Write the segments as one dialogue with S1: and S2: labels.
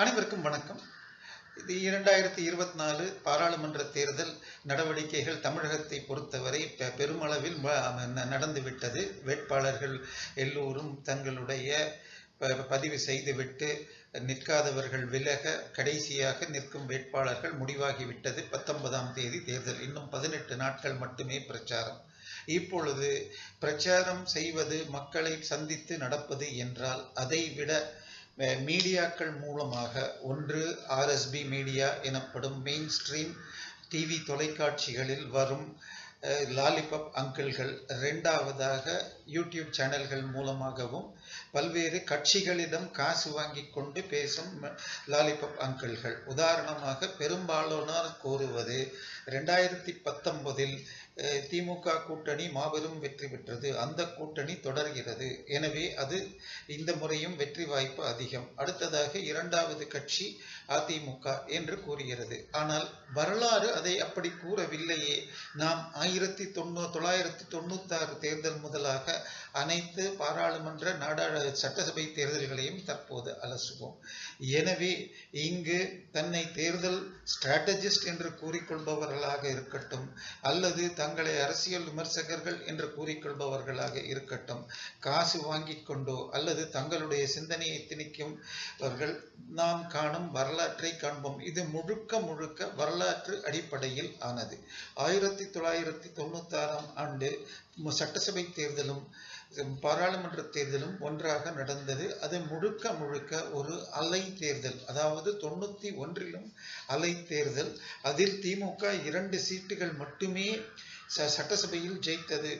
S1: அனைவருக்கும் வணக்கம். இது இரண்டாயிரத்தி இருபத்தி நாலு பாராளுமன்ற தேர்தல் நடவடிக்கைகள் தமிழகத்தை பொறுத்தவரை பெ- பெருமளவில் நடந்துவிட்டது. வேட்பாளர்கள் எல்லோரும் தங்களுடைய ப- பதிவு செய்துவிட்டு நிற்காதவர்கள் விலக கடைசியாக நிற்கும் வேட்பாளர்கள் முடிவாகிவிட்டது. பத்தொன்பதாம் தேதி தேர்தல். இன்னும் பதினெட்டு நாட்கள் மட்டுமே பிரச்சாரம். இப்பொழுது பிரச்சாரம் செய்வது மக்களை சந்தித்து நடப்பது என்றால் அதைவிட விட மீடியாக்கள் மூலமாக ஒன்று ஆர்எஸ்பி மீடியா எனப்படும் மெயின் ஸ்ட்ரீம் டிவி தொலைக்காட்சிகளில் வரும் லாலிபப் அங்கிள்கள் ரெண்டாவதாக யூடியூப் சேனல்கள் மூலமாகவும் பல்வேறு கட்சிகளிடம் காசு வாங்கி கொண்டு பேசும் லாலிபப் அங்கிள்கள். உதாரணமாக பெரும்பாலானோர் கூறுவது ரெண்டாயிரத்தி பத்தொன்பதில் திமுக கூட்டணி மாபெரும் வெற்றி பெற்றது. அந்த கூட்டணி தொடர்கிறது. எனவே அது இந்த முறையும் வெற்றி வாய்ப்பு அதிகம். அடுத்ததாக இரண்டாவது கட்சி அதிமுக என்று கூறுகிறது. ஆனால் வரலாறு அதை அப்படி கூறவில்லையே. நாம் ஆயிரத்தி தொண்ணூ தொள்ளாயிரத்தி தொண்ணூத்தாறு தேர்தல் முதலாக அனைத்து பாராளுமன்ற நாடாளு சட்டசபை தேர்தல்களையும் தற்போது அலசுவோம். எனவே இங்கு தன்னை தேர்தல் ஸ்ட்ராட்டஜிஸ்ட் என்று கூறிக்கொள்பவர்களாக இருக்கட்டும் அல்லது தங்களை அரசியல் விமர்சகர்கள் என்று கூறிக்கொள்பவர்களாக இருக்கட்டும் காசு வாங்கிக் கொண்டோ அல்லது தங்களுடைய சிந்தனையை திணிக்கும்வர்கள் நாம் காணும் வரலாற்றை காண்போம். இது முழுக்க முழுக்க வரலாற்று அடிப்படையில் ஆனது. ஆயிரத்தி தொள்ளாயிரத்தி தொண்ணூத்தி ஆறாம் ஆண்டு சட்டசபை தேர்தலும் பாராளுமன்ற தேர்தலும் ஒன்றாக நடந்தது. அது முழுக்க முழுக்க ஒரு அலை தேர்தல். அதாவது தொண்ணூத்தி ஒன்றிலும் அலை தேர்தல். அதில் திமுக இரண்டு சீட்டுகள் மட்டுமே ச- சட்டசபையில் ஜெயித்தது.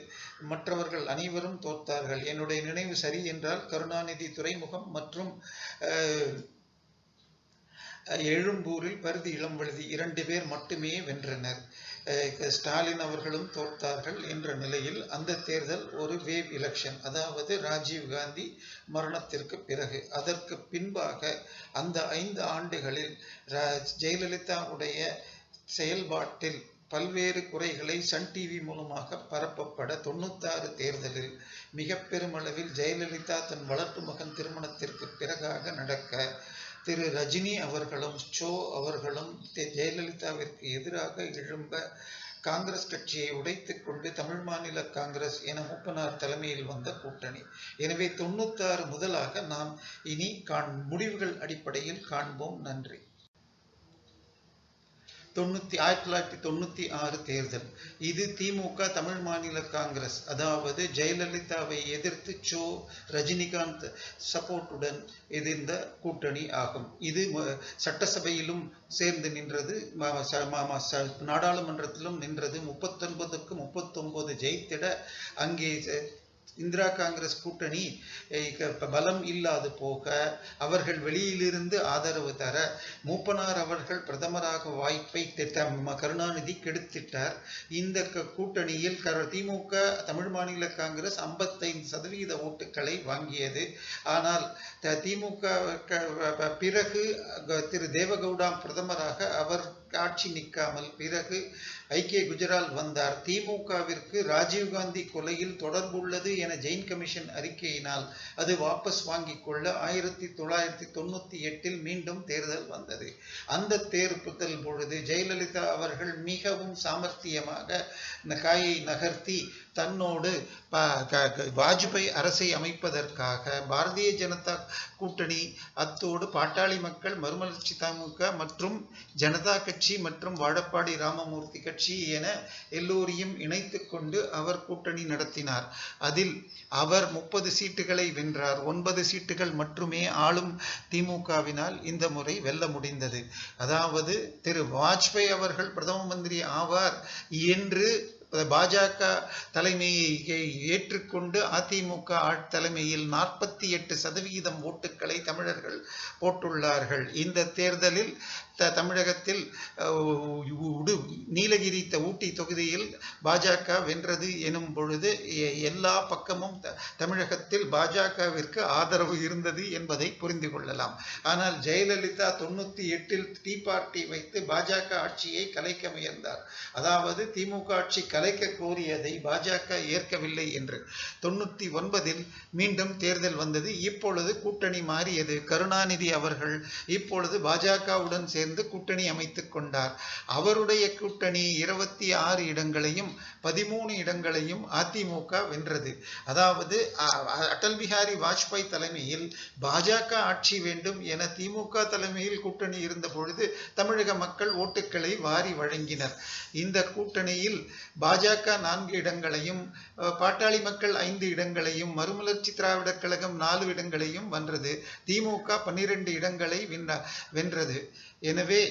S1: மற்றவர்கள் அனைவரும் தோற்றார்கள் என்னுடைய நினைவு சரி என்றால் கருணாநிதி துறைமுகம் மற்றும் அஹ், எழும்பூரில் பருதி இளம்வழுதி இரண்டு பேர் மட்டுமே வென்றனர். ஸ்டாலின் அவர்களும் தோற்றார்கள் என்ற நிலையில் அந்த தேர்தல் ஒரு வேவ் எலெக்ஷன் அதாவது ராஜீவ் காந்தி மரணத்திற்கு பிறகு. அதற்கு பின்பாக அந்த ஐந்து ஆண்டுகளில் ரா- ஜெயலலிதாவுடைய செயல்பாட்டில் பல்வேறு குறைகளை சன் டிவி மூலமாக பரப்பப்பட தொண்ணூத்தாறு தேர்தலில் மிக பெருமளவில் ஜெயலலிதா தன் வளர்ப்பு மகன் திருமணத்திற்கு பிறகாக நடக்க திரு ரஜினி அவர்களும் சோ அவர்களும் ஜெயலலிதாவிற்கு எதிராக எழும்ப காங்கிரஸ் கட்சியை உடைத்துக் கொண்டு தமிழ் மாநில காங்கிரஸ் என மூப்பனார் தலைமையில் வந்த கூட்டணி. எனவே தொண்ணூத்தாறு முதலாக நாம் இனி காண் முடிவுகள் அடிப்படையில் காண்போம். நன்றி. தொண்ணூத்தி ஆயிரத்தி தொள்ளாயிரத்தி தொண்ணூத்தி ஆறு தேர்தல். இது திமுக தமிழ் மாநில காங்கிரஸ். அதாவது ஜெயலலிதாவை எதிர்த்து சோ ரஜினிகாந்த் சப்போர்ட்டுடன் எதிர்ந்த கூட்டணி ஆகும். இது சட்டசபையிலும் சேர்ந்து நின்றது ச- நாடாளுமன்றத்திலும் நின்றது. முப்பத்தொன்பதுக்கு முப்பத்தொன்பது ஜெயித்திட அங்கே இந்திரா காங்கிரஸ் கூட்டணி க- பலம் இல்லாது போக அவர்கள் வெளியிலிருந்து ஆதரவு தர மூப்பனார் அவர்கள் பிரதமராக வாய்ப்பை கருணாநிதி கெடுத்திட்டார். இந்த கூட்டணியில் திமுக தமிழ் மாநில காங்கிரஸ் 55% சதவீத ஓட்டுகளை வாங்கியது. ஆனால் த- திமுக பிறகு திரு தேவகவுடா பிரதமராக அவர் ஆட்சி நிற்காமல் பிறகு ஐக்கிய குஜரால் வந்தார். திமுகவிற்கு ராஜீவ்காந்தி கொலையில் தொடர்புள்ளது என ஜெயின் கமிஷன் அறிக்கையினால் அது வாபஸ் வாங்கிக் கொள்ள ஆயிரத்தி தொள்ளாயிரத்தி தொண்ணூத்தி எட்டில் மீண்டும் தேர்தல் வந்தது. அந்த தேர்தல் பொழுது ஜெயலலிதா அவர்கள் மிகவும் சாமர்த்தியமாக காயை நகர்த்தி தன்னோடு வாஜ்பாய் அரசை அமைப்பதற்காக பாரதிய ஜனதா கூட்டணி அத்தோடு பாட்டாளி மக்கள் மறுமலர்ச்சி தமுக மற்றும் ஜனதா கட்சி மற்றும் வாழப்பாடி ராமமூர்த்தி கட்சி என எல்லோரையும் இணைத்து கொண்டு அவர் கூட்டணி நடத்தினார். அதில் அவர் முப்பது சீட்டுகளை வென்றார். ஒன்பது சீட்டுகள் மட்டுமே ஆளும் திமுகவினால் இந்த முறை வெல்ல முடிந்தது. அதாவது திரு வாஜ்பாய் அவர்கள் பிரதம மந்திரி ஆவார் என்று பாஜக தலைமையை ஏற்றுக்கொண்டு அதிமுக தலைமையில் நாற்பத்தி எட்டு சதவிகிதம் ஓட்டுக்களை தமிழர்கள் போட்டுள்ளார்கள். இந்த தேர்தலில் த தமிழகத்தில் உடு நீலகிரி ஊட்டி தொகுதியில் பாஜக வென்றது எனும் பொழுது எல்லா பக்கமும் தமிழகத்தில் பாஜகவிற்கு ஆதரவு இருந்தது என்பதை புரிந்து கொள்ளலாம். ஆனால் ஜெயலலிதா தொண்ணூத்தி எட்டில் டீ பார்ட்டி வைத்து பாஜக ஆட்சியை கலைக்க முயன்றார். அதாவது திமுக ஆட்சி கலைக்க கோரியதை பாஜக ஏற்கவில்லை என்று. தொண்ணூத்தி ஒன்பதில் மீண்டும் தேர்தல் வந்தது. இப்பொழுது கூட்டணி மாறியது. கருணாநிதி அவர்கள் இப்பொழுது பாஜகவுடன் சேர்ந்து கூட்டணி அமைத்துக் கொண்டார். அவருடைய கூட்டணி இருபத்தி ஆறு இடங்களையும் பதிமூணு இடங்களையும் அதிமுக வென்றது. அதாவது அடல் பிஹாரி வாஜ்பாய் தலைமையில் பாஜக ஆட்சி வேண்டும் என திமுக தலைமையில் கூட்டணி இருந்த பொழுது தமிழக மக்கள் ஓட்டுக்களை வாரி வழங்கினர். இந்த கூட்டணியில் பாஜக நான்கு இடங்களையும் பாட்டாளி மக்கள் ஐந்து இடங்களையும் மறுமலர்ச்சி திராவிடர் கழகம் நாலு இடங்களையும் வென்றது. திமுக பன்னிரண்டு இடங்களை வென்ற- வென்றது. எனவே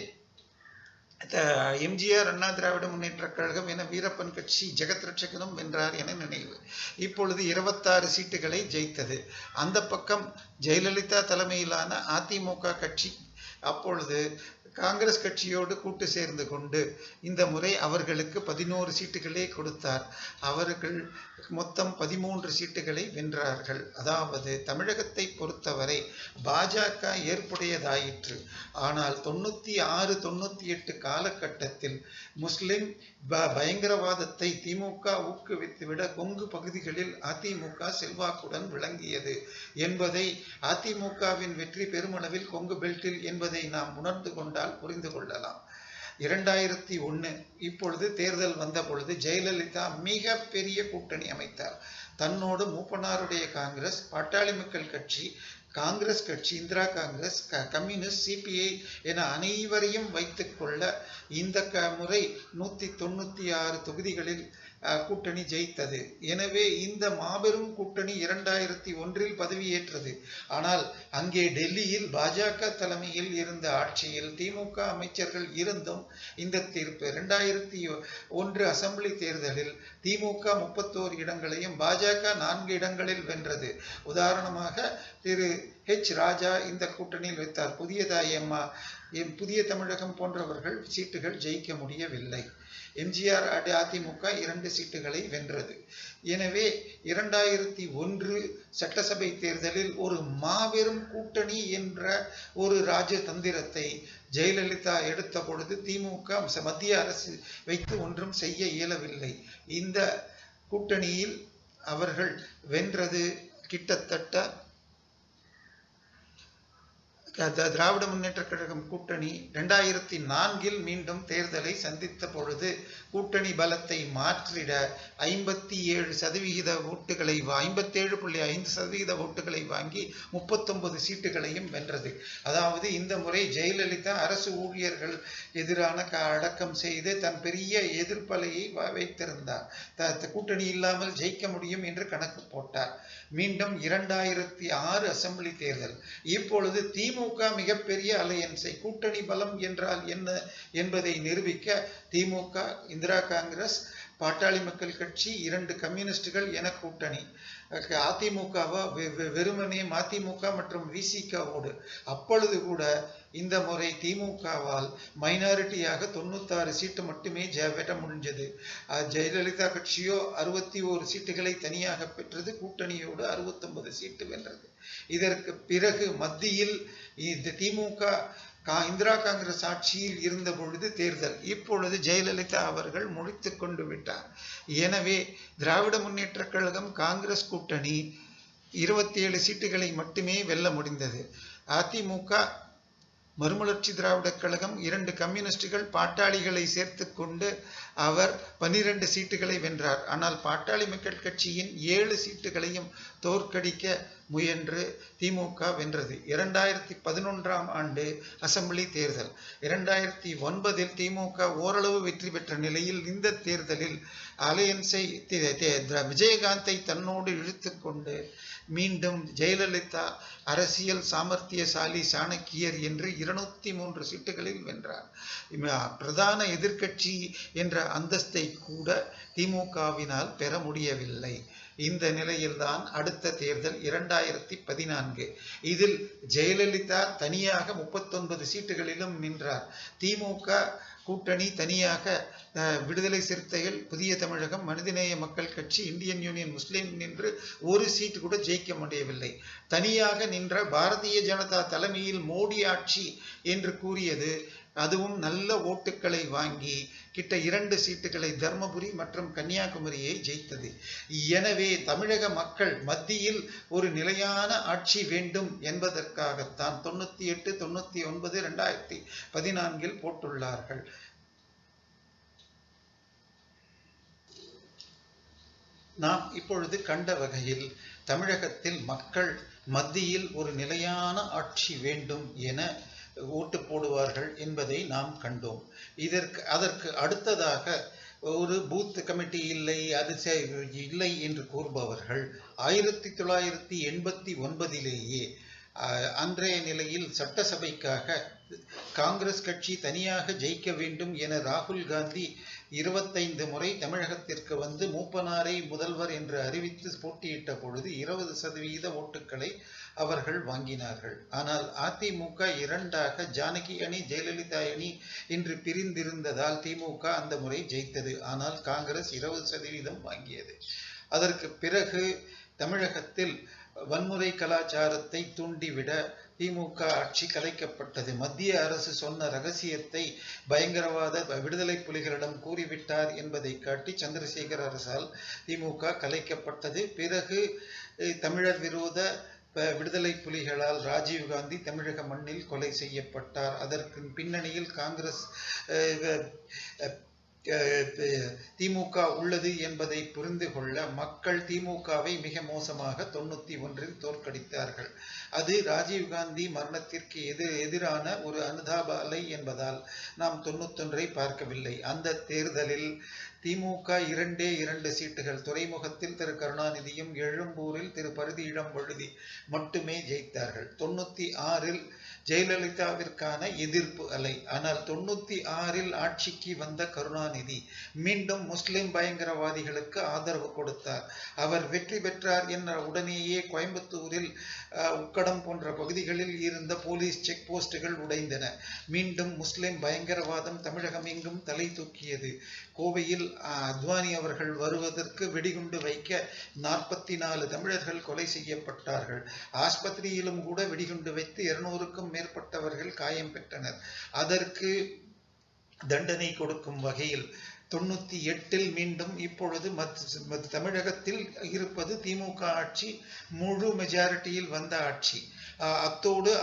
S1: த- எம்ஜிஆர் அண்ணா திராவிட முன்னேற்ற கழகம் என வீரப்பன் கட்சி ஜெகத் ரட்சகனும் வென்றார் என நினைவு. இப்பொழுது இருபத்தாறு சீட்டுகளை ஜெயித்தது. அந்த பக்கம் ஜெயலலிதா தலைமையிலான அதிமுக கட்சி அப்பொழுது காங்கிரஸ் கட்சியோடு கூட்டு சேர்ந்து கொண்டு இந்த முறை அவர்களுக்கு பதினோரு சீட்டுகளே கொடுத்தார். அவர்கள் மொத்தம் பதிமூன்று சீட்டுகளை வென்றார்கள். அதாவது தமிழகத்தை பொறுத்தவரை பாஜக ஏற்புடையதாயிற்று. ஆனால் தொண்ணூத்தி ஆறு தொண்ணூத்தி எட்டு காலகட்டத்தில் முஸ்லிம் பயங்கரவாதத்தை திமுக ஊக்குவித்துவிட கொங்கு பகுதிகளில் அதிமுக செல்வாக்குடன் விளங்கியது என்பதை அதிமுகவின் வெற்றி பெருமளவில் கொங்கு பெல்ட்டில் என்பதை நாம் உணர்ந்து கொண்டால் புரிந்து கொள்ளலாம். இரண்டாயிரத்தி ஒன்று இப்பொழுது தேர்தல் வந்த பொழுது ஜெயலலிதா மிக பெரிய கூட்டணி அமைத்தார். தன்னோடு மூப்பனாருடைய காங்கிரஸ் பாட்டாளி மக்கள் கட்சி காங்கிரஸ் கட்சி இந்திரா காங்கிரஸ் க- கம்யூனிஸ்ட் சிபிஐ என அனைவரையும் வைத்துக்கொள்ள இந்த க முறை நூற்றி தொண்ணூற்றி ஆறு தொகுதிகளில் கூட்டணி ஜெயித்தது. எனவே இந்த மாபெரும் கூட்டணி இரண்டாயிரத்தி ஒன்றில் பதவியேற்றது. ஆனால் அங்கே டெல்லியில் பாஜக தலைமையில் இருந்த ஆட்சியில் திமுக அமைச்சர்கள் இருந்தும் இந்த தீர்ப்பு இரண்டாயிரத்தி ஒன்று அசம்பிளி தேர்தலில் திமுக முப்பத்தோரு இடங்களையும் பாஜக நான்கு இடங்களில் வென்றது. உதாரணமாக திரு ஹெச் ராஜா இந்த கூட்டணியில் வைத்தார். புதிய தாயம்மா புதிய தமிழகம் போன்றவர்கள் சீட்டுகள் ஜெயிக்க முடியவில்லை. எம்ஜிஆர் அடி- அதிமுக இரண்டு சீட்டுகளை வென்றது. எனவே இரண்டாயிரத்தி ஒன்று சட்டசபை தேர்தலில் ஒரு மாபெரும் கூட்டணி என்ற ஒரு ராஜதந்திரத்தை ஜெயலலிதா எடுத்த பொழுது திமுக மத்திய அரசு வைத்து ஒன்றும் செய்ய இயலவில்லை. இந்த கூட்டணியில் அவர்கள் வென்றது கிட்டத்தட்ட திராவிட முன்னேற்ற கழகம் கூட்டணி ரெண்டாயிரத்தி நான்கில் மீண்டும் தேர்தலை சந்தித்த பொழுது கூட்டணி பலத்தை மாற்றிட ஐம்பத்தி ஏழு சதவிகித ஓட்டுகளை ஐம்பத்தேழு புள்ளி ஐந்து சதவிகித ஓட்டுகளை வாங்கி முப்பத்தொன்பது சீட்டுகளையும் வென்றது. அதாவது இந்த முறை ஜெயலலிதா அரசு ஊழியர்கள் எதிரான க- அடக்கம் செய்து தன் பெரிய எதிர்ப்பலையை வ- வைத்திருந்தார். த- த- கூட்டணி இல்லாமல் ஜெயிக்க முடியும் என்று கணக்கு போட்டார். மீண்டும் இரண்டாயிரத்தி ஆறு அசெம்பிளி தேர்தல். இப்பொழுது திமுக மிகப்பெரிய அலையன்ஸை கூட்டணி பலம் என்றால் என்ன என்பதை நிரூபிக்க திமுக இந்திரா காங்கிரஸ் பாட்டாளி மக்கள் கட்சி இரண்டு கம்யூனிஸ்டுகள் என கூட்டணி. அதிமுகவா வெறுமனே மதிமுக மற்றும் விசிகவோடு அப்பொழுது கூட இந்த முறை திமுகவால் மைனாரிட்டியாக தொண்ணூத்தாறு சீட்டு மட்டுமே ஜெயபெற வெட்ட முடிஞ்சது. ஜெயலலிதா கட்சியோ அறுபத்தி ஓரு சீட்டுகளை தனியாக பெற்றது கூட்டணியோடு அறுபத்தொன்பது சீட்டு வென்றது. இதற்கு பிறகு மத்தியில் இந்த திமுக கா இந்திரா காங்கிரஸ் ஆட்சியில் இருந்த பொழுது தேர்தல். இப்பொழுது ஜெயலலிதா அவர்கள் முடித்து கொண்டு விட்டார். எனவே திராவிட முன்னேற்ற கழகம் காங்கிரஸ் கூட்டணி இருபத்தி ஏழு சீட்டுகளை மட்டுமே வெல்ல முடிந்தது. அதிமுக மறுமலர்ச்சி திராவிடக் கழகம் இரண்டு கம்யூனிஸ்டுகள் பாட்டாளிகளை சேர்த்து கொண்டு அவர் பன்னிரண்டு சீட்டுகளை வென்றார். ஆனால் பாட்டாளி மக்கள் கட்சியின் ஏழு சீட்டுகளையும் தோற்கடிக்க முயன்று திமுக வென்றது. இரண்டாயிரத்தி பதினொன்றாம் ஆண்டு அசெம்பிளி தேர்தல். இரண்டாயிரத்தி ஒன்பதில் திமுக ஓரளவு வெற்றி பெற்ற நிலையில் இந்த தேர்தலில் அலையன்ஸை விஜயகாந்தை தன்னோடு இழுத்துக்கொண்டு மீண்டும் ஜெயலலிதா அரசியல் சாமர்த்தியசாலி சாணக்கியர் என்று இருநூத்தி மூன்று சீட்டுகளில் வென்றார். பிரதான எதிர்க்கட்சி என்ற அந்தஸ்தை கூட திமுகவினால் பெற முடியவில்லை. இந்த நிலையில்தான் அடுத்த தேர்தல் இரண்டாயிரத்தி பதினான்கு. இதில் ஜெயலலிதா தனியாக முப்பத்தொன்பது சீட்டுகளிலும் நின்றார். திமுக கூட்டணி தனியாக விடுதலை சிறுத்தைகள் புதிய தமிழகம் மனிதநேய மக்கள் கட்சி இந்தியன் யூனியன் முஸ்லீம் நின்று ஒரு சீட்டு கூட ஜெயிக்க முடியவில்லை. தனியாக நின்ற பாரதிய ஜனதா தலைமையில் மோடி ஆட்சி என்று கூறியது அதுவும் நல்ல ஓட்டுக்களை வாங்கி கிட்ட இரண்டு சீட்டுகளை தர்மபுரி மற்றும் கன்னியாகுமரியை ஜெயித்தது. எனவே தமிழக மக்கள் மத்தியில் ஒரு நிலையான ஆட்சி வேண்டும் என்பதற்காகத்தான் தொண்ணூத்தி எட்டு தொண்ணூத்தி ஒன்பது ரெண்டாயிரத்தி பதினான்கில் போட்டுள்ளார்கள். நாம் இப்பொழுது கண்ட வகையில் தமிழகத்தில் மக்கள் மத்தியில் ஒரு நிலையான ஆட்சி வேண்டும் என ஓட்டு போடுவார்கள் என்பதை நாம் கண்டோம். இதற்கு அதற்கு அடுத்ததாக ஒரு பூத் கமிட்டி இல்லை அது இல்லை என்று கூறுபவர்கள் ஆயிரத்தி தொள்ளாயிரத்தி எண்பத்தி ஒன்பதிலேயே அஹ், அன்றைய நிலையில் சட்டசபைக்காக காங்கிரஸ் கட்சி தனியாக ஜெயிக்க வேண்டும் என ராகுல் காந்தி இருபத்தைந்து முறை தமிழகத்திற்கு வந்து மூப்பனாரை முதல்வர் என்று அறிவித்து போட்டியிட்ட பொழுது இருபது சதவீத ஓட்டுக்களை அவர்கள் வாங்கினார்கள். ஆனால் அதிமுக இரண்டாக ஜானகி அணி ஜெயலலிதா அணி என்று பிரிந்திருந்ததால் திமுக அந்த முறை ஜெயித்தது. ஆனால் காங்கிரஸ் இருபது சதவீதம் வாங்கியது. அதற்கு பிறகு தமிழகத்தில் வன்முறை கலாச்சாரத்தை தூண்டிவிட திமுக ஆட்சி கலைக்கப்பட்டது. மத்திய அரசு சொன்ன ரகசியத்தை பயங்கரவாத விடுதலை புலிகளிடம் கூறிவிட்டார் என்பதை காட்டி சந்திரசேகர் அரசால் திமுக கலைக்கப்பட்டது. பிறகு தமிழர் விரோத விடுதலை புலிகளால் ராஜீவ்காந்தி தமிழக மண்ணில் கொலை செய்யப்பட்டார். அதற்கு பின்னணியில் காங்கிரஸ் திமுக உள்ளது என்பதை புரிந்து கொள்ள மக்கள் திமுகவை மிக மோசமாக தொண்ணூத்தி ஒன்றில் தோற்கடித்தார்கள். அது ராஜீவ்காந்தி மரணத்திற்கு எதிர் எதிரான ஒரு அனுதாப அலை என்பதால் நாம் தொண்ணூத்தொன்றை பார்க்கவில்லை. அந்த தேர்தலில் திமுக இரண்டே இரண்டு சீட்டுகள் துறைமுகத்தில் திரு கருணாநிதியும் எழும்பூரில் திரு பருதியிடம் பொழுதி மட்டுமே ஜெயித்தார்கள். தொண்ணூத்தி ஆறில் ஜெயலலிதாவிற்கான எதிர்ப்பு அலை. ஆனால் தொண்ணூத்தி ஆறில் ஆட்சிக்கு வந்த கருணாநிதி மீண்டும் முஸ்லிம் பயங்கரவாதிகளுக்கு ஆதரவு கொடுத்தார். அவர் வெற்றி பெற்றார் என்ற உடனேயே கோயம்புத்தூரில் உக்கடம் போன்ற பகுதிகளில் இருந்த போலீஸ் செக் போஸ்டுகள் உடைந்தன. மீண்டும் முஸ்லிம் பயங்கரவாதம் தமிழகம் எங்கும் தலை தூக்கியது. கோவையில் அத்வானி அவர்கள் வருவதற்கு வெடிகுண்டு வைக்க நாற்பத்தி நாலு தமிழர்கள் கொலை செய்யப்பட்டார்கள். ஆஸ்பத்திரியிலும் கூட வெடிகுண்டு வைத்து இருநூறுக்கும் மேற்பட்டவர்கள் காயம் பெற்றனர். அதற்கு தண்டனை கொடுக்கும் வகையில் தொண்ணூத்தி எட்டில் மீண்டும் இப்பொழுது மத் தமிழகத்தில் இருப்பது திமுக ஆட்சி முழு மெஜாரிட்டியில் வந்த ஆட்சி. அஹ் அத்தோடு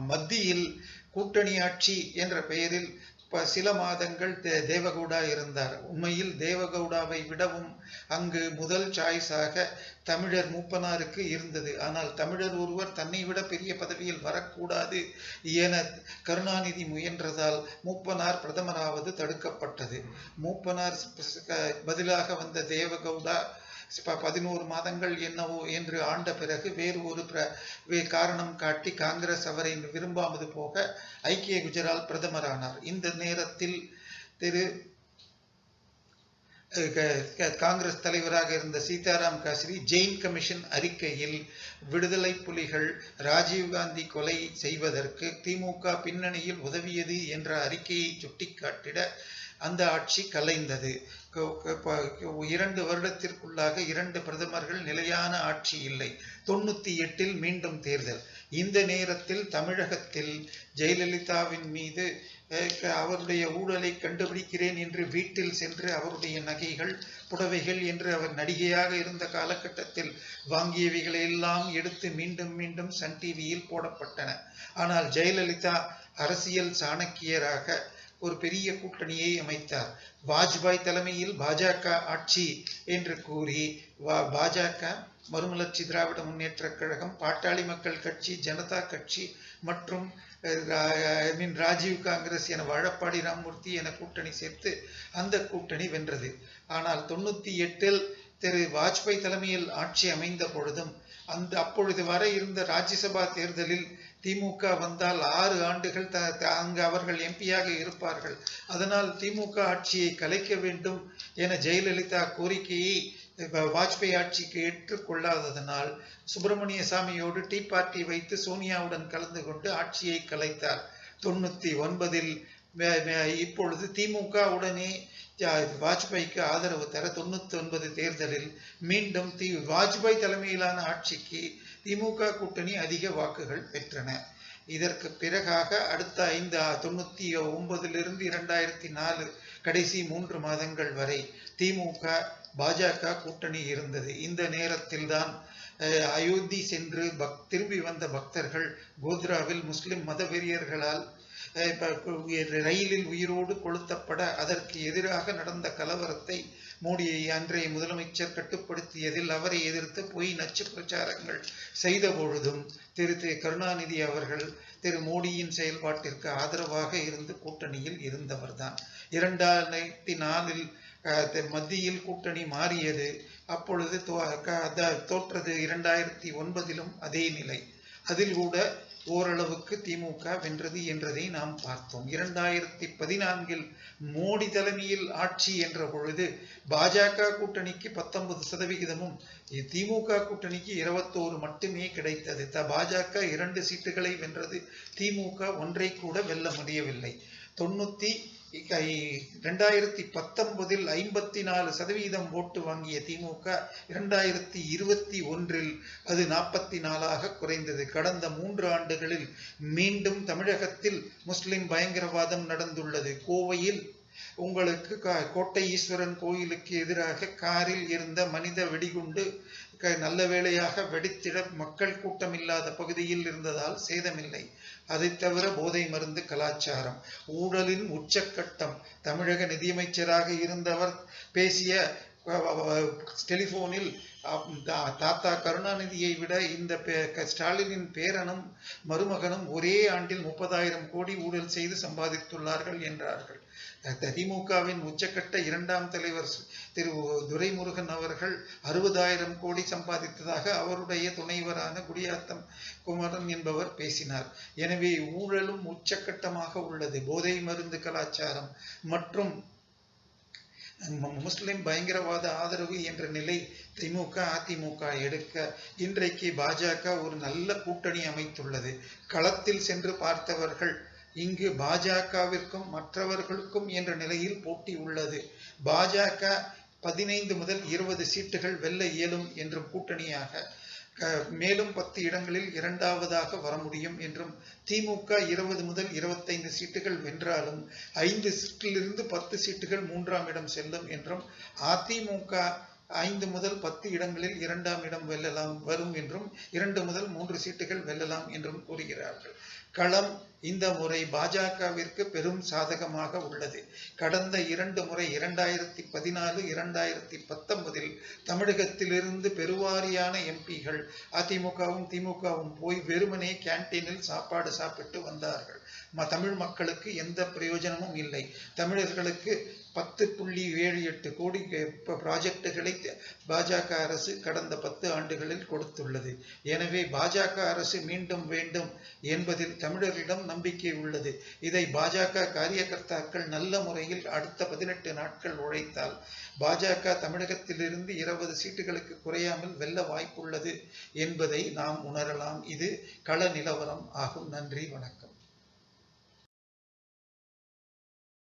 S1: மத்தியில் கூட்டணி ஆட்சி என்ற பெயரில் ப- சில மாதங்கள் தே- தேவகவுடா இருந்தார். உண்மையில் தேவகவுடாவை விடவும் அங்கு முதல் சாய்ஸாக தமிழர் மூப்பனாருக்கு இருந்தது. ஆனால் தமிழர் ஒருவர் தன்னை விட பெரிய பதவியில் வரக்கூடாது என கருணாநிதி முயன்றதால் மூப்பனார் பிரதமராவது தடுக்கப்பட்டது. மூப்பனார் க- பதிலாக வந்த தேவகவுடா பதினோரு மாதங்கள் என்னவோ என்று ஆண்ட பிறகு வேறு ஒரு பிர வே- காரணம் காட்டி காங்கிரஸ் அவரை விரும்பாமது போக ஐக்கிய குஜரால் பிரதமரானார். இந்த நேரத்தில் திரு காங்கிரஸ் தலைவராக இருந்த சீதாராம் காசிரி ஜெயின் கமிஷன் அறிக்கையில் விடுதலை புலிகள் ராஜீவ்காந்தி கொலை செய்வதற்கு திமுக பின்னணியில் உதவியது என்ற அறிக்கையை சுட்டிக்காட்டிட அந்த ஆட்சி கலைந்தது. இரண்டு வருடத்திற்குள்ளாக இரண்டு பிரதமர்கள் நிலையான ஆட்சி இல்லை. தொண்ணூத்தி எட்டில் மீண்டும் தேர்தல். இந்த நேரத்தில் தமிழகத்தில் ஜெயலலிதாவின் மீது அவருடைய ஊழலை கண்டுபிடிக்கிறேன் என்று வீட்டில் சென்று அவருடைய நகைகள் புடவைகள் என்று அவர் நடிகையாக இருந்த காலகட்டத்தில் வாங்கியவைகளை எல்லாம் எடுத்து மீண்டும் மீண்டும் சன் டிவியில் போடப்பட்டன. ஆனால் ஜெயலலிதா அரசியல் சாணக்கியராக ஒரு பெரிய கூட்டணியை அமைத்தார். வாஜ்பாய் தலைமையில் பாஜக ஆட்சி என்று கூறி வா- பாஜக மறுமலர்ச்சி திராவிட முன்னேற்ற கழகம் பாட்டாளி மக்கள் கட்சி ஜனதா கட்சி மற்றும் மீன் ராஜீவ் காங்கிரஸ் என வாழப்பாடி ராமமூர்த்தி என கூட்டணி சேர்த்து அந்த கூட்டணி வென்றது. ஆனால் தொண்ணூத்தி எட்டில் திரு வாஜ்பாய் தலைமையில் ஆட்சி அமைந்த பொழுதும் அந்த அப்பொழுது வர இருந்த ராஜ்யசபா தேர்தலில் திமுக வந்தால் ஆறு ஆண்டுகள் த- த- அங்கு அவர்கள் எம்பியாக இருப்பார்கள். அதனால் திமுக ஆட்சியை கலைக்க வேண்டும் என ஜெயலலிதா கோரிக்கையை இப்ப வாஜ்பாய் ஆட்சிக்கு ஏற்றுக்கொள்ளாததனால் சுப்பிரமணிய சாமியோடு டீ பார்ட்டி வைத்து சோனியாவுடன் கலந்து கொண்டு ஆட்சியை கலைத்தார். தொண்ணூத்தி ஒன்பதில் இப்பொழுது திமுக உடனே வாஜ்பாய்க்கு ஆதரவு தர தொண்ணூத்தி ஒன்பது தேர்தலில் மீண்டும் தி வாஜ்பாய் தலைமையிலான ஆட்சிக்கு திமுக கூட்டணி அதிக வாக்குகள் பெற்றன. இதற்கு பிறகாக அடுத்த ஐந்து தொண்ணூத்தி ஒன்பதிலிருந்து இரண்டாயிரத்தி நாலு கடைசி மூன்று மாதங்கள் வரை திமுக பாஜக கூட்டணி இருந்தது. இந்த நேரத்தில்தான் அயோத்தி சென்று பக் திரும்பி வந்த பக்தர்கள் கோத்ராவில் முஸ்லிம் மதவெறியர்களால் ரயிலில் உயிரோடு கொளுத்தப்பட அதற்கு எதிராக நடந்த கலவரத்தை மோடியை அன்றைய முதலமைச்சர் கட்டுப்படுத்தியதில் அவரை எதிர்த்து பொய் நச்சு பிரச்சாரங்கள் செய்த பொழுதும் திரு திரு கருணாநிதி அவர்கள் திரு மோடியின் செயல்பாட்டிற்கு ஆதரவாக இருந்து கூட்டணியில் இருந்தவர்தான். இரண்டாயிரத்தி நாலில் மத்தியில் கூட்டணி மாறியது. அப்பொழுது தோ- க- தோற்றது இரண்டாயிரத்தி ஒன்பதிலும் அதே நிலை. அதில் கூட ஓரளவுக்கு திமுக வென்றது என்றதை நாம் பார்த்தோம். இரண்டாயிரத்தி பதினான்கில் மோடி தலைமையில் ஆட்சி என்ற பொழுது பாஜக கூட்டணிக்கு பத்தொன்பது சதவிகிதமும் திமுக கூட்டணிக்கு இருபத்தோரு மட்டுமே கிடைத்தது. த பாஜக இரண்டு சீட்டுகளை வென்றது திமுக ஒன்றை கூட வெல்ல முடியவில்லை. தொண்ணூத்தி இரண்டாயிரத்தி பத்தொன்பதில் ஐம்பத்தி நாலு சதவீதம் ஓட்டு வாங்கிய திமுக இரண்டாயிரத்தி இருபத்தி ஒன்றில் அது நாற்பத்தி நாலாக குறைந்தது. கடந்த மூன்று ஆண்டுகளில் மீண்டும் தமிழகத்தில் முஸ்லிம் பயங்கரவாதம் நடந்துள்ளது. கோவையில் உங்களுக்கு கா- கோட்டை ஈஸ்வரன் கோயிலுக்கு எதிராக காரில் இருந்த மனித வெடிகுண்டு க- நல்ல வேளையாக வெடித்திட மக்கள் கூட்டம் இல்லாத பகுதியில் இருந்ததால் சேதமில்லை. அதை தவிர போதை மருந்து கலாச்சாரம் ஊழலின் உச்சக்கட்டம். தமிழக நிதியமைச்சராக இருந்தவர் பேசிய டெலிபோனில் தா- தாத்தா கருணாநிதியை விட இந்த பே- க- ஸ்டாலினின் பேரனும் மருமகனும் ஒரே ஆண்டில் முப்பதாயிரம் கோடி ஊழல் செய்து சம்பாதித்துள்ளார்கள் என்றார்கள். திமுகவின் உச்சக்கட்ட இரண்டாம் தலைவர் திரு துரைமுருகன் அவர்கள் அறுபதாயிரம் கோடி சம்பாதித்ததாக அவருடைய துணைவரான குடியாத்தம் குமரன் என்பவர் பேசினார். எனவே ஊழலும் உச்சக்கட்டமாக உள்ளது. போதை மருந்து கலாச்சாரம் மற்றும் முஸ்லிம் பயங்கரவாத ஆதரவு என்ற நிலை திமுக அதிமுக எடுக்க இன்றைக்கு பாஜக ஒரு நல்ல கூட்டணி அமைத்துள்ளது. களத்தில் சென்று பார்த்தவர்கள் இங்கு பாஜகவிற்கும் மற்றவர்களுக்கும் என்ற நிலையில் போட்டி உள்ளது. பாஜக பதினைந்து முதல் இருபது சீட்டுகள் வெல்ல இயலும் என்றும் கூட்டணியாக மேலும் பத்து இடங்களில் இரண்டாவதாக வர முடியும் என்றும் திமுக இருபது முதல் இருபத்தைந்து சீட்டுகள் வென்றாலும் ஐந்து சீட்டிலிருந்து பத்து சீட்டுகள் மூன்றாம் இடம் செல்லும் என்றும் அதிமுக ஐந்து முதல் பத்து இடங்களில் இரண்டாம் இடம் வெல்லலாம் வரும் என்றும் இரண்டு முதல் மூன்று சீட்டுகள் வெல்லலாம் என்றும் கூறுகிறார்கள். களம் இந்த முறை பாஜகவிற்கு பெரும் சாதகமாக உள்ளது. கடந்த இரண்டு முறை இரண்டாயிரத்தி பதினாலு இரண்டாயிரத்தி பத்தொன்பதில் தமிழகத்திலிருந்து பெருவாரியான எம்பிகள் அதிமுகவும் திமுகவும் போய் வெறுமனே கேன்டீனில் சாப்பாடு சாப்பிட்டு வந்தார்கள். ம- தமிழ் மக்களுக்கு எந்த பிரயோஜனமும் இல்லை. தமிழர்களுக்கு பத்து புள்ளி ஏழு எட்டு கோடி ப்ராஜெக்டுகளை பாஜக அரசு கடந்த பத்து ஆண்டுகளில் கொடுத்துள்ளது. எனவே பாஜக அரசு மீண்டும் வேண்டும் என்பதில் தமிழர்களிடம் நம்பிக்கை உள்ளது. இதை பாஜக காரியகர்த்தாக்கள் நல்ல முறையில் அடுத்த பதினெட்டு நாட்கள் உழைத்தால் பாஜக தமிழகத்திலிருந்து இருபது சீட்டுகளுக்கு குறையாமல் வெல்ல வாய்ப்புள்ளது என்பதை நாம் உணரலாம். இது கள நிலவரம். ஆகும். நன்றி. வணக்கம்.